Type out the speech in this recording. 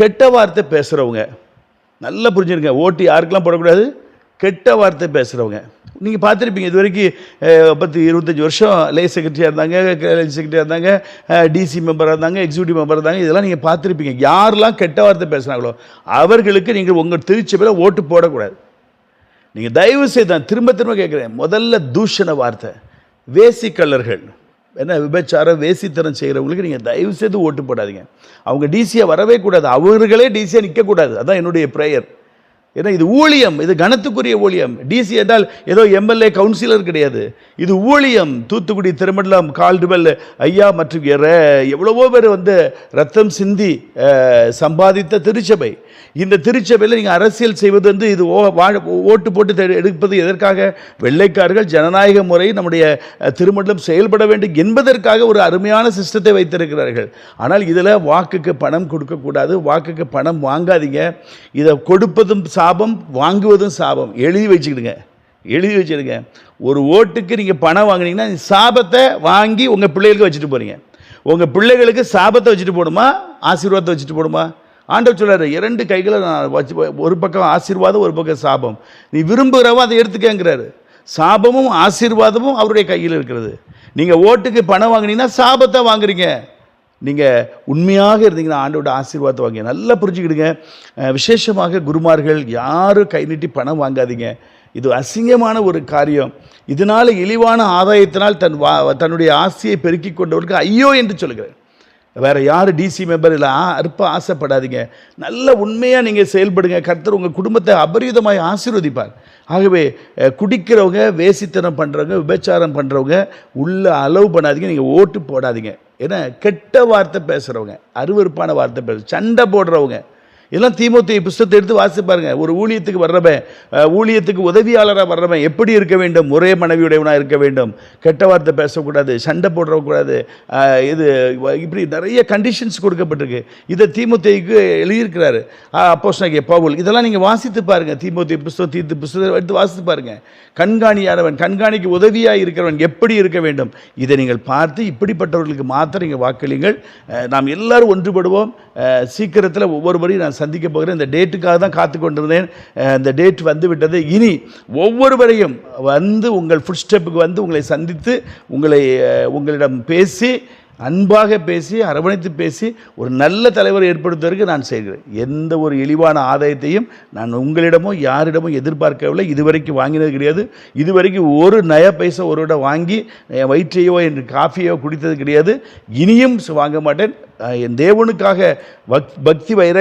கெட்ட வார்த்தை பேசுகிறவங்க நல்லா புரிஞ்சுருங்க ஓட்டு யாருக்கெல்லாம் போடக்கூடாது? கெட்ட வார்த்தை பேசுகிறவங்க நீங்கள் பார்த்துருப்பீங்க இது வரைக்கும் பத்து இருபத்தஞ்சி வருஷம் லே செக்ரட்டரியாக இருந்தாங்க செக்ரட்டரியாக இருந்தாங்க டிசி மெம்பராக இருந்தாங்க எக்ஸிக்யூட்டிவ் மெம்பர் இருந்தாங்க இதெல்லாம் நீங்கள் பார்த்துருப்பீங்க. யாரெல்லாம் கெட்ட வார்த்தை பேசுனாங்களோ அவர்களுக்கு நீங்கள் உங்கள் திருச்சபையில் ஓட்டு போடக்கூடாது. நீங்கள் தயவு செய்து நான் திரும்ப திரும்ப கேட்குறேன். முதல்ல தூஷண வார்த்தை வேசிக்கல்லர்கள் என்ன விபச்சாரம் வேசித்தனம் செய்கிறவங்களுக்கு நீங்கள் தயவு செய்து ஓட்டு போடாதீங்க. அவங்க டிசியை வரவே கூடாது. அவர்களே டிசியாக நிற்கக்கூடாது அதான் என்னுடைய ப்ரேயர் ஏன்னா இது ஊழியம் இது கனத்துக்குரிய ஊழியம். டிசி என்றால் ஏதோ எம்எல்ஏ கவுன்சிலர் கிடையாது. இது ஊழியம். தூத்துக்குடி திருமண்டலம் கால்டுவெல் ஐயா மற்றும் எவ்வளவோ பேர் வந்து ரத்தம் சிந்தி சம்பாதித்த திருச்சபை. இந்த திருச்சபையில் நீங்கள் அரசியல் செய்வது வந்து இது ஓ வாழ ஓட்டு போட்டு எடுப்பது எதற்காக? வெள்ளைக்காரர்கள் ஜனநாயக முறை நம்முடைய திருமண்டலம் செயல்பட வேண்டும் என்பதற்காக ஒரு அருமையான சிஸ்டத்தை வைத்திருக்கிறார்கள். ஆனால் இதில் வாக்குக்கு பணம் கொடுக்கக்கூடாது வாக்குக்கு பணம் வாங்காதீங்க. இதை கொடுப்பதும் சாபம் வாங்குவதும் சாபம். எழுதி வச்சுக்கிடுங்க. எழுதி வச்சுடுங்க ஒரு ஓட்டுக்கு நீங்கள் பணம் வாங்கினீங்கன்னா சாபத்தை வாங்கி உங்கள் பிள்ளைகளுக்கு வச்சுட்டு போகிறீங்க உங்கள் பிள்ளைகளுக்கு சாபத்தை வச்சுட்டு போடுமா? ஆசீர்வாதத்தை வச்சுட்டு போடுமா? ஆண்டவர் சொல்கிறார் இரண்டு கைகளை நான் வச்சு ஒரு பக்கம் ஆசீர்வாதம் ஒரு பக்கம் சாபம். நீ விரும்புகிறவ அதை எடுத்துக்கங்கிறாரு. சாபமும் ஆசீர்வாதமும் அவருடைய கையில் இருக்கிறது. நீங்கள் ஓட்டுக்கு பணம் வாங்கினீங்கன்னா சாபத்தை வாங்குறீங்க. நீங்கள் உண்மையாக இருந்தீங்கன்னா ஆண்டோட ஆசீர்வாதத்தை வாங்க நல்லா புரிஞ்சுக்கிடுங்க. விசேஷமாக குருமார்கள் யாரும் கை நீட்டி பணம் வாங்காதீங்க. இது அசிங்கமான ஒரு காரியம். இதனால் இழிவான ஆதாயத்தினால் தன் வா தன்னுடைய ஆசையை பெருக்கி கொண்டவருக்கு ஐயோ என்று சொல்கிறேன் வேறு யார் டிசி மெம்பர் இல்லை ஆ அற்ப ஆசைப்படாதீங்க. நல்ல உண்மையாக நீங்கள் செயல்படுங்க. கர்த்தர் உங்கள் குடும்பத்தை அபரிதமாய் ஆசீர்வதிப்பார். ஆகவே குடிக்கிறவங்க வேசித்தனம் பண்ணுறவங்க விபச்சாரம் பண்ணுறவங்க உள்ள அலோவ் பண்ணாதீங்க. நீங்கள் ஓட்டு போடாதீங்க. ஏன்னா கெட்ட வார்த்தை பேசுகிறவங்க அருவருப்பான வார்த்தை பேச சண்டை போடுறவங்க இதெல்லாம் தீமுத்தி புஸ்தத்தை எடுத்து வாசிப்பாருங்க ஒரு ஊழியத்துக்கு வர்றவன் ஊழியத்துக்கு உதவியாளராக வர்றவன் எப்படி இருக்க வேண்டும்? ஒரே மனைவியுடையவனாக இருக்க வேண்டும். கெட்ட வார்த்தை பேசக்கூடாது சண்டை போடக்கூடாது இது வ- இப்படி நிறைய கண்டிஷன்ஸ் கொடுக்கப்பட்டிருக்கு. இதை தீமுத்தைக்கு எழுதியிருக்கிறாரு. அப்போ பவுல். இதெல்லாம் நீங்கள் வாசித்து பாருங்கள் தீமுத்தி புஸ்தம் தீர்த்து புஸ்தத்தை எடுத்து வாசித்து பாருங்கள் கண்காணியானவன் கண்காணிக்கு உதவியாக இருக்கிறவன் எப்படி இருக்க வேண்டும்? இதை நீங்கள் பார்த்து இப்படிப்பட்டவர்களுக்கு மாத்திரம் நீங்கள் வாக்களிங்கள் நாம் எல்லாரும் ஒன்றுபடுவோம். சீக்கிரத்தில் ஒவ்வொருவரையும் நான் சந்திக்க போகிறேன். இந்த டேட்டுக்காக தான் காத்து கொண்டிருந்தேன். இந்த டேட் வந்து விட்டது இனி ஒவ்வொருவரையும் வந்து உங்கள் ஃபுட் ஸ்டெப்புக்கு வந்து உங்களை சந்தித்து உங்களை உங்களிடம் பேசி அன்பாக பேசி அரவணைத்து பேசி ஒரு நல்ல தலைவரை ஏற்படுத்துவதற்கு நான் செய்கிறேன். எந்த ஒரு இழிவான ஆதாயத்தையும் நான் உங்களிடமோ யாரிடமோ எதிர்பார்க்கவில்லை. இதுவரைக்கும் வாங்கினது கிடையாது. இதுவரைக்கும் ஒரு நய பைசா ஒருவிட வாங்கி என் வயிற்றையோ என் காஃபியோ குடித்தது கிடையாது. இனியும் வாங்க மாட்டேன். என் தேவனுக்காக பக் பக்தி வைராக்கி